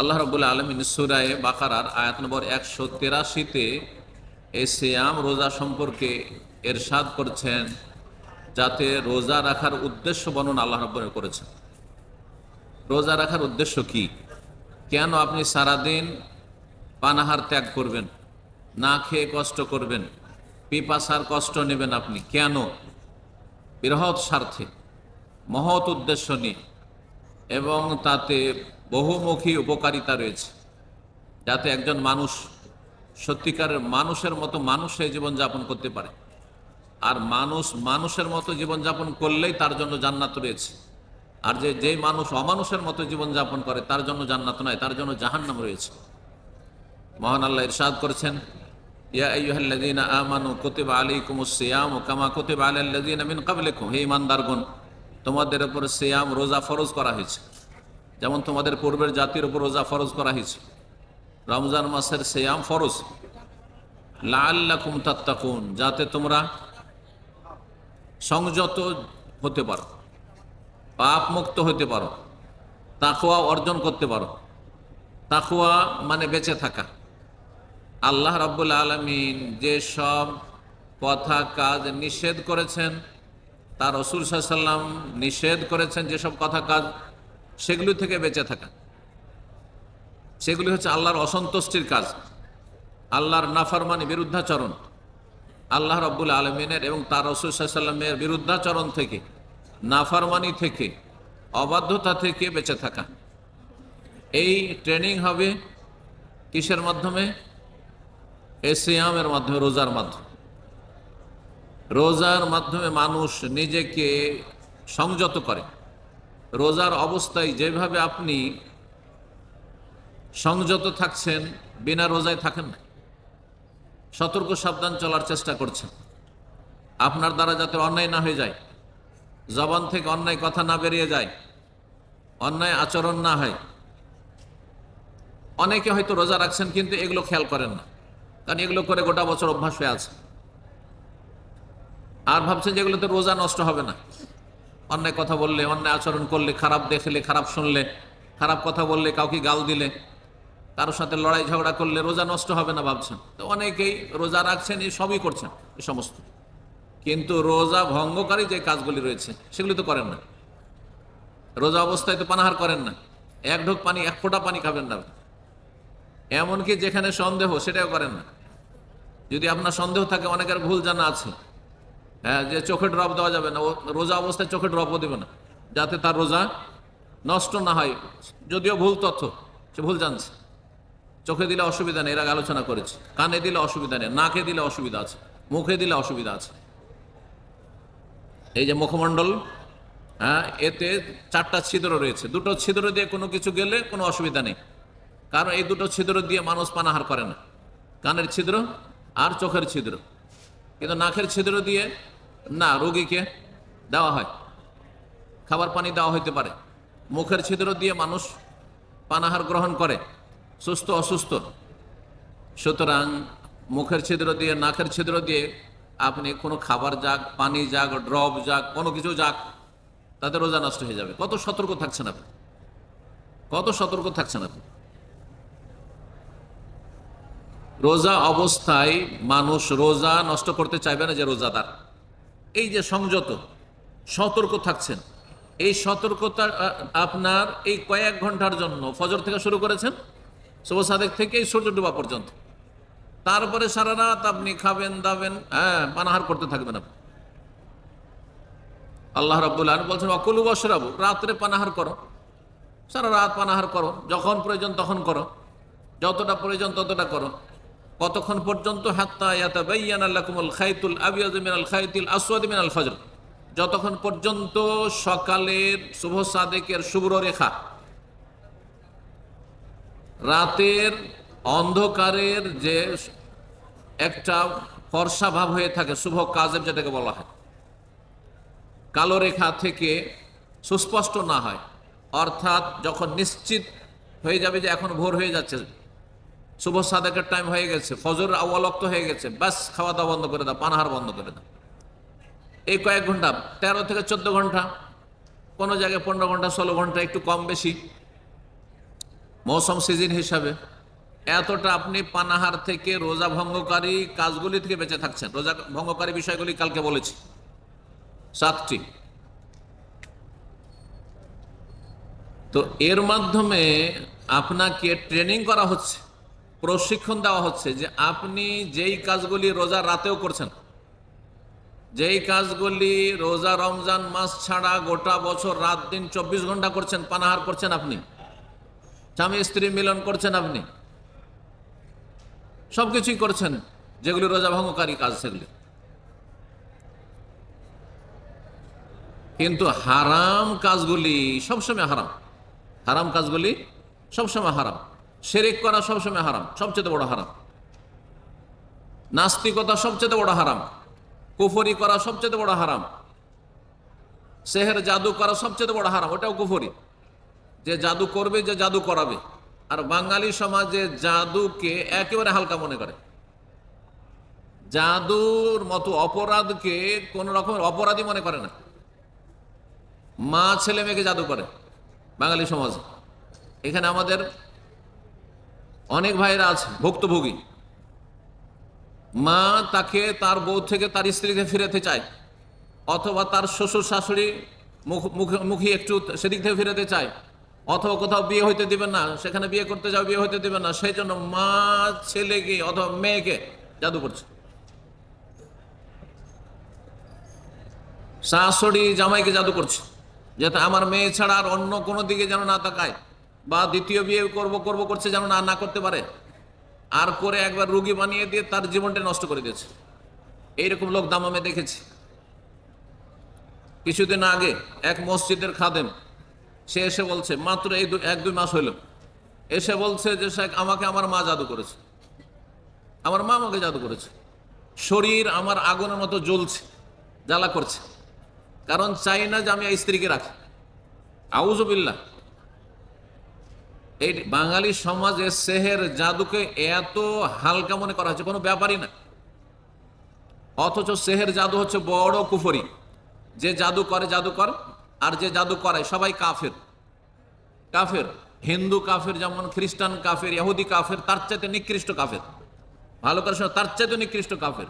আল্লাহ রবুল্লা আলমিন সুরায় বাকারার আয়াত নম্বর একশো তেরাশিতে এই সিয়াম রোজা সম্পর্কে এরশাদ করছেন, যাতে রোজা রাখার উদ্দেশ্য বর্ণনা আল্লাহ রব্বর করেছেন। রোজা রাখার উদ্দেশ্য কি? কেন আপনি সারাদিন পানাহার ত্যাগ করবেন? না খেয়ে কষ্ট করবেন? পিপাসার কষ্ট নেবেন আপনি? কেন? বৃহৎ স্বার্থে, মহৎ উদ্দেশ্য নিয়ে। এবং তাতে বহুমুখী উপকারিতা রয়েছে। যাতে একজন মানুষ সত্যিকারের মানুষের মতো মানুষে জীবনযাপন করতে পারে। আর মানুষ মানুষের মতো জীবনযাপন করলেই তার জন্য জান্নাত রয়েছে। আর যে, যেই মানুষ অমানুষের মতো জীবনযাপন করে, তার জন্য জান্নাত নয়, তার জন্য জাহান্নাম রয়েছে। মহান আল্লাহ ইরশাদ করেছেন, ইয়া আমানু কুতিবা আলাইকুমুস সিয়ামু কামা কুতিবা আলাল্লাযীনা মিন ক্বাবলিকুম হে ঈমানদারগণ তোমাদের উপর সিয়াম রোজা ফরজ করা হয়েছে। যেমন তোমাদের পূর্বের জাতির উপর রোজা ফরজ করা হয়েছে। রমজান মাসের সিয়াম ফরজ। লাআল্লাকুম তাত্তাকুন, যাতে তোমরা সংযত হতে পারো পাপ মুক্ত হতে পারো তাকুয়া অর্জন করতে পারো। তাকুয়া মানে বেঁচে থাকা। আল্লাহ রাব্বুল আলমিন যেসব কথা, কাজ নিষেধ করেছেন তার রসুল সাল্লাম নিষেধ করেছেন যেসব কথা কাজ সেগুলি থেকে বেঁচে থাকা। সেগুলি হচ্ছে আল্লাহর অসন্তুষ্টির কাজ, আল্লাহর নাফরমানি বিরুদ্ধাচরণ, আল্লাহ রব্বুল আলমিনের এবং তার রসুল সাল্লামের বিরুদ্ধাচরণ থেকে, নাফরমানি থেকে, অবাধ্যতা থেকে বেঁচে থাকা। এই ট্রেনিং হবে কিসের মাধ্যমে? এসিয়ামের মাধ্যমে, রোজার মাধ্যমে। রোজার মাধ্যমে মানুষ নিজেকে সংযত করে। রোজার অবস্থায় যেভাবে আপনি সংযত থাকছেন, বিনা রোজায় থাকেন না। সতর্ক সাবধান চলার চেষ্টা করছেন। আপনার দ্বারা যাতে অন্যায় না হয়ে যায়, জবান থেকে অন্যায় কথা না বেরিয়ে যায়, অন্যায় আচরণ না হয়। অনেকে হয়তো রোজা রাখছেন কিন্তু এগুলো খেয়াল করেন না, কারণ এগুলো করে গোটা বছর অভ্যাস হয়ে আছে। আর ভাবছেন যেগুলোতে রোজা নষ্ট হবে না। অন্যায় কথা বললে, অন্যায় আচরণ করলে, খারাপ দেখলে, খারাপ শুনলে, খারাপ কথা বললে, কাউকে গাল দিলে, কারোর সাথে লড়াই ঝগড়া করলে রোজা নষ্ট হবে না ভাবছেন। তো অনেকেই রোজা রাখছেন, এই সবই করছেন এ সমস্ত। কিন্তু রোজা ভঙ্গকারী যে কাজগুলি রয়েছে, সেগুলি তো করেন না। রোজা অবস্থায় তো পানাহার করেন না। এক ঢোক পানি, এক ফোঁটা পানি খাবেন না এমনকি যেখানে সন্দেহ, সেটাও করেন না। যদি আপনার সন্দেহ থাকে, অনেকের ভুল জানা আছে। হ্যাঁ যে চোখে ড্রপ দেওয়া যাবে না রোজা অবস্থায় চোখে ড্রপও দেবে না, যাতে তার রোজা নষ্ট না হয়। যদিও ভুল তথ্য, সে ভুল জানছে। চোখে দিলে অসুবিধা নেই, এর আগে আলোচনা করেছে। কানে দিলে অসুবিধা নেই, নাকে দিলে অসুবিধা আছে, মুখে দিলে অসুবিধা আছে। এই যে মুখমণ্ডল হ্যাঁ এতে চারটা ছিদ্র রয়েছে। দুটো ছিদ্র দিয়ে কোনো কিছু গেলে কোনো অসুবিধা নেই। কারণ এই দুটো ছিদ্র দিয়ে মানুষ পানাহার করে না। কানের ছিদ্র আর চোখের ছিদ্র। কিন্তু নাকের ছিদ্র দিয়ে না, রোগীকে দেওয়া হয়। খাবার পানি দেওয়া হইতে পারে। মুখের ছিদ্র দিয়ে মানুষ পানাহার গ্রহণ করে। সুস্থ, অসুস্থ। সুতরাং মুখের ছিদ্র দিয়ে, নাকের ছিদ্র দিয়ে আপনি কোনো খাবার যাক, পানি যাক, ড্রপ যাক, কোনো কিছু যাক, তাতে রোজা নষ্ট হয়ে যাবে। কত সতর্ক থাকছেন আপনি? কত সতর্ক থাকছেন আপনি? রোজা অবস্থায় মানুষ রোজা নষ্ট করতে চাইবে না যে রোজাদার। এই যে সংযত, সতর্ক থাকছেন। এই সতর্কতা আপনার এই কয়েক ঘণ্টার জন্য, ফজর থেকে শুরু করেছেন, শুভ সাদেক থেকে এই সূর্য ডোবা পর্যন্ত। তারপরে সারা রাত আপনি খাবেন, দাবেন হ্যাঁ পানাহার করতে থাকবেন আপনি। আল্লাহ রাবুল আলম বলছেন, অকুলু বসরাবু রাত্রে পানাহার করো। সারা রাত পানাহার করো, যখন প্রয়োজন তখন করো। যতটা প্রয়োজন ততটা করো। কতক্ষণ পর্যন্ত? যতক্ষণ পর্যন্ত সকালের শুভ সাদেকের শুভ্র রেখা রাতের অন্ধকারের যে একটা ফর্সা ভাব হয়ে থাকে, শুভ কাজের যেটাকে বলা হয়, কালো রেখা থেকে সুস্পষ্ট না হয়। অর্থাৎ যখন নিশ্চিত হয়ে যাবে যে এখন ভোর হয়ে যাচ্ছে শুভ সাদেকের টাইম হয়ে গেছে ফজর আওয়ালক্ত হয়ে গেছে, ব্যাস খাওয়া দাওয়া বন্ধ করে দাও, পানাহার বন্ধ করে দাও। এই কয়েক ঘণ্টা, তেরো থেকে চোদ্দ ঘণ্টা, কোনো জায়গায় পনেরো ঘণ্টা, ষোলো ঘণ্টা, একটু কম বেশি। মৌসুম সিজন হিসাবে, এতটা আপনি পানাহার থেকে রোজা ভঙ্গকারী কাজগুলি থেকে বেঁচে থাকছেন। রোজা ভঙ্গকারী বিষয়গুলি কালকে বলেছি। সাতটি। তো এর মাধ্যমে আপনাকে ট্রেনিং করা হচ্ছে। প্রশিক্ষণ দেওয়া হচ্ছে যে আপনি যেই কাজগুলি রোজা রাতেও করছেন, যেই কাজগুলি রোজা রমজান মাস ছাড়া গোটা বছর, রাত দিন, চব্বিশ ঘণ্টা করছেন, পানাহার করছেন আপনি, স্বামী, স্ত্রী মিলন করছেন আপনি, সবকিছুই করছেন, যেগুলি রোজা ভঙ্গকারী কাজ সেগুলি। কিন্তু হারাম কাজগুলি সবসময় হারাম। হারাম কাজগুলি সবসময় হারাম। শেরেক করা সবসময় হারাম, সবচেয়ে বড় হারাম। নাস্তিকতা সবচেয়ে বড় হারাম, কুফরি করা সবচেয়ে বড় হারাম সেহের জাদু করা সবচেয়ে বড় হারাম, ওটাও কুফরি। যে জাদু করবে, যে জাদু করাবে। আর বাঙালি সমাজে জাদুকে একেবারে হালকা মনে করে। জাদুর মতো অপরাধকে কোন রকমের অপরাধী মনে করে না। মা ছেলে মেয়েকে জাদু করে বাঙালি সমাজ। এখানে আমাদের অনেক ভাইরা আছে, ভুক্তভোগী। মা তাকে তার বউ থেকে তার স্ত্রীকে ফিরাতে চায়, অথবা তার শ্বশুর শাশুড়ি মুখ মুখ- মুখী একটু সেদিক থেকে ফিরাতে চায়, অথবা কোথাও বিয়ে হইতে দিবেন না, সেখানে বিয়ে করতে যাও, বিয়ে হইতে দিবেন না, সেই জন্য মা, ছেলেকে অথবা মেয়েকে জাদু করছে। শাশুড়ি জামাইকে জাদু করছে, যাতে আমার মেয়ে ছাড়া আর অন্য কোনো দিকে যেন না তাকায়। বা দ্বিতীয় বিয়ে করব করব, করছে যেন না না করতে পারে। আর করে একবার রুগী বানিয়ে দিয়ে তার জীবনটা নষ্ট করে দিয়েছে। এইরকম লোক দামামে দেখেছি। কিছুদিন আগে এক মসজিদের খাদেম, সে এসে বলছে, মাত্র এই এক দুই মাস হইল। এসে বলছে যে, শেখ, আমাকে আমার মা জাদু করেছে। আমার মা আমাকে জাদু করেছে। শরীর আমার আগুনের মতো জ্বলছে, জ্বালা করছে। কারণ চাই না যে আমি স্ত্রীকে রাখি। আউজবিল্লা এই বাঙালি সমাজে সেহের জাদুকে এত হালকা মনে করা হচ্ছে, কোনো ব্যাপারই না। অথচ সেহের জাদু হচ্ছে বড় কুফরি। যে জাদু করে জাদুকর আর যে জাদু করায় সবাই কাফের। কাফের, হিন্দু কাফের যেমন, খ্রিস্টান কাফের, ইহুদি কাফের, তার চাইতে নিকৃষ্ট কাফের। ভালো করে তার চাইতে নিকৃষ্ট কাফের।